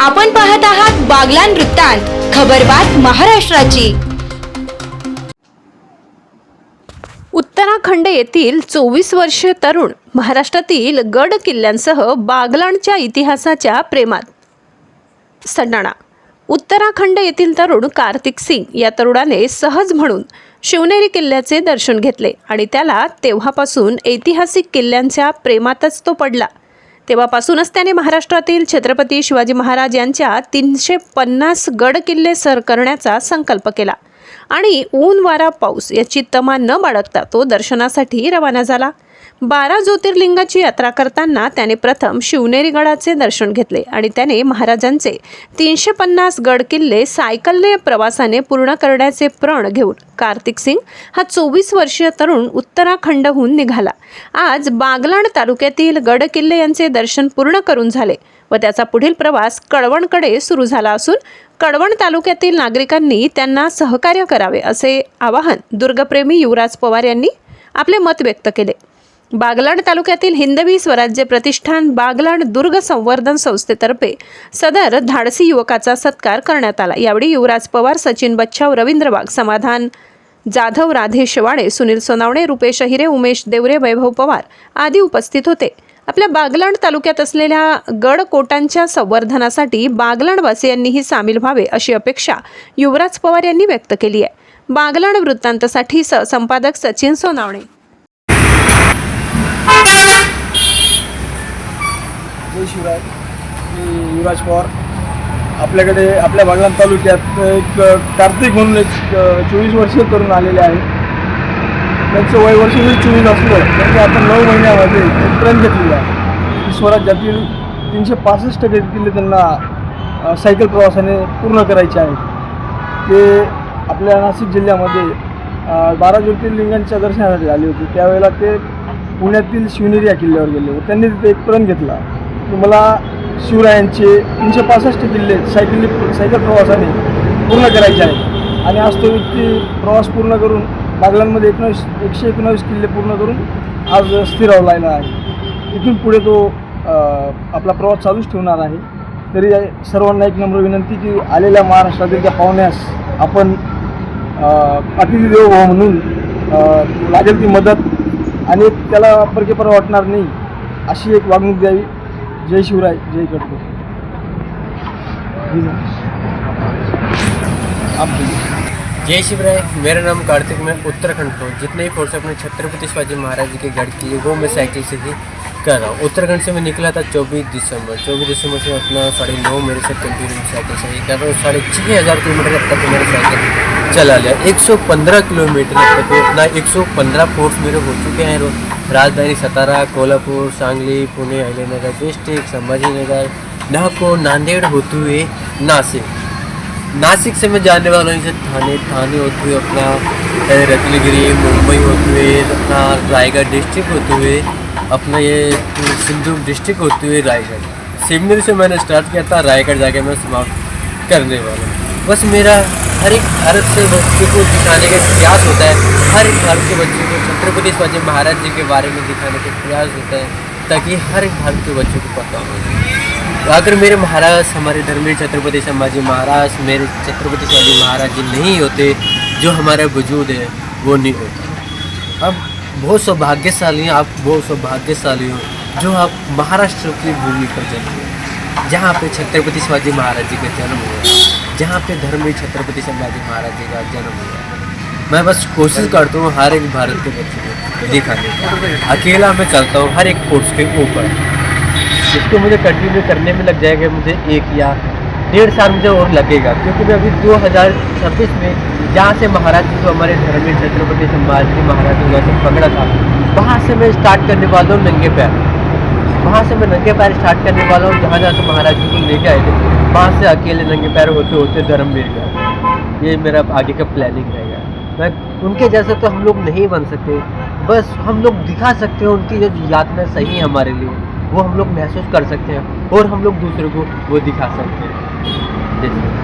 आपण पाहत आहात बागलान वृत्तांत खबरबात महाराष्ट्राची. उत्तराखंड येथील चोवीस वर्षीय तरुण महाराष्ट्रातील गड किल्ल्यांसह बागलाणच्या इतिहासाच्या प्रेमात. सन्नाणा. उत्तराखंड येथील तरुण कार्तिक सिंग या तरुणाने सहज म्हणून शिवनेरी किल्ल्याचे दर्शन घेतले आणि त्याला तेव्हापासून ऐतिहासिक किल्ल्यांच्या प्रेमातच तो पडला. तेव्हापासूनच त्याने महाराष्ट्रातील छत्रपती शिवाजी महाराज यांच्या तीनशे पन्नास गड किल्ले सर करण्याचा संकल्प केला. आणि ऊन वारा पाऊस याची तमा न बाळगता तो दर्शनासाठी रवाना झाला. बारा ज्योतिर्लिंगाची यात्रा करताना त्याने प्रथम शिवनेरी गडाचे दर्शन घेतले आणि त्याने महाराजांचे तीनशे पन्नास गड किल्ले सायकलने प्रवासाने पूर्ण करण्याचे प्रण घेऊन कार्तिक सिंग हा चोवीस वर्षीय तरुण उत्तराखंडहून निघाला. आज बागलाण तालुक्यातील गड किल्ले यांचे दर्शन पूर्ण करून झाले व त्याचा पुढील प्रवास कळवणकडे सुरू झाला असून कळवण तालुक्यातील नागरिकांनी त्यांना सहकार्य करावे असे आवाहन दुर्गप्रेमी युवराज पवार यांनी आपले मत व्यक्त केले. बागलाण तालुक्यातील हिंदवी स्वराज्य प्रतिष्ठान बागलाण दुर्ग संवर्धन संस्थेतर्फे सदर धाडसी युवकाचा सत्कार करण्यात आला. यावेळी युवराज पवार सचिन बच्छाव रवींद्र वाघ समाधान जाधव राधे शेवाळे सुनील सोनावणे रुपेश अहिरे उमेश देवरे वैभव पवार आदी उपस्थित होते. आपल्या बागलाण तालुक्यात असलेल्या गडकोटांच्या संवर्धनासाठी बागलाणवासियांनीही सामील व्हावे अशी अपेक्षा युवराज पवार यांनी व्यक्त केली आहे. बागलाण वृत्तांतसाठी सहसंपादक सचिन सोनावणे. जय शिवराय मी युवराज पवार. आपल्याकडे आपल्या बागलाण तालुक्यात एक कार्तिक म्हणून एक चोवीस वर्षीय तरुण आलेले आहे त्यांचं वय वर्ष जरी चोवीस असलं म्हणजे त्यांनी आपण नऊ महिन्यामध्ये एक ट्रेन घेतलेला आहे. स्वराज्यातील तीनशे पासष्ट गड किल्ले त्यांना सायकल प्रवासाने पूर्ण करायचे आहेत. ते आपल्या नाशिक जिल्ह्यामध्ये बारा ज्योतिर्लिंगांच्या दर्शनासाठी आले होते. त्यावेळेला ते पुण्यातील शिवनेरी या किल्ल्यावर गेले होते. त्यांनी तिथे एक प्रण घेतला. तुम्हाला शिवरायांचे तीनशे पासष्ट किल्ले सायकली सायकल प्रवासाने पूर्ण करायचे आहेत. आणि आज तो व्यक्ती प्रवास पूर्ण करून बागलांमध्ये एकोणीस एकशे एकोणावीस किल्ले पूर्ण करून आज स्थिरावलेला आहे. इथून पुढे तो आपला प्रवास चालूच ठेवणार आहे. तरी सर्वांना एक नम्र विनंती की आलेल्या महाराष्ट्रातील त्या पाहुण्यास आपण अतिथी देव म्हणून लागेल ती मदत. आणि त्याला परकेपर वाटणार नाही अशी एक वागणूक द्यावी. जय शिवराय जय करतो. आप बोलिए। जय शिवराय मेरा नाम कार्तिक मैं उत्तराखंड को जितने ही फोर्स अपने छत्रपति शिवाजी महाराज जी के गढ़ की वो मैं साइकिल से ही कर रहा हूँ। उत्तराखंड से मैं निकला था चौबीस दिसंबर। चौबीस दिसंबर से अपना साढ़े नौ मेरे से कंटिन्यू साइकिल से ही कर रहा हूँ। साढ़े छः हज़ार किलोमीटर अब तक मैंने साइकिल चला लिया। एक सौ पंद्रह किलोमीटर अब तक अपना एक सौ पंद्रह फोर्स मेरे हो चुके हैं रो- राजधानी सतारा, कोल्हापुर, सांगली, पुणे, अहिल्यानगर, डिस्ट्रिक्ट, संभाजीनगर नागपुर नांदेड़ होते हुए नासिक। नासिक से मैं जाने वाला हूँ जैसे थाने थाने होते हुए अपना रत्नागिरी, मुंबई होते हुए अपना रायगढ़ डिस्ट्रिक्ट होते हुए अपना ये, सिंधु डिस्ट्रिक्ट होते हुए रायगढ़। सिवनी से मैंने स्टार्ट किया था, रायगढ़ जाके मैं समाप्त करने वाला हूँ। बस मेरा हर एक भारत से बच्चे को दिखाने का प्रयास होता है। हर एक भारत के बच्चे को छत्रपति शिवाजी महाराज जी के बारे में दिखाने का प्रयास होता है, ताकि हर एक भारत के बच्चों को पता हो। अगर मेरे महाराज, हमारे धर्मवीर छत्रपति संभाजी महाराज, मेरे छत्रपति शिवाजी महाराज जी नहीं होते, जो हमारा वजूद है, वो नहीं होता। अब बहुत सौभाग्यशाली हैं आप, बहुत सौभाग्यशाली हो, जो आप महाराष्ट्र की भूमि पर जन्म हुए, जहाँ पे छत्रपति शिवाजी महाराज जी का जन्म हुआ। जहाँ पे धर्मवीर छत्रपति संभाजी महाराज जी का जन्म हुआ। मैं बस कोशिश करता हूँ हर एक भारत के बच्चे को दिखाने का। अकेला मैं चलता हूँ हर एक कोर्स के ऊपर। इसको मुझे कंटिन्यू करने में लग जाएगा मुझे एक या डेढ़ साल मुझे और लगेगा, क्योंकि मैं अभी 2026 में जहाँ से महाराज जी को हमारे धर्मवीर छत्रपति संभाजी महाराज जी से पकड़ा था, वहाँ से मैं स्टार्ट करने वाला हूँ नंगे पैर। वहाँ से मैं नंगे पैर स्टार्ट करने वाला हूँ जहाँ जहाँ से महाराज जी को लेके आए थे। वहाँ से अकेले नंगे पैर होते होते धर्मवीर गया ये मेरा आगे का प्लानिंग रहेगा मैं उनके जैसे तो हम लोग नहीं बन सकते। बस हम लोग दिखा सकते हैं उनकी जो यातना सही है हमारे लिए। वो हम लोग महसूस कर सकते हैं और हम लोग दूसरे को वो दिखा सकते हैं।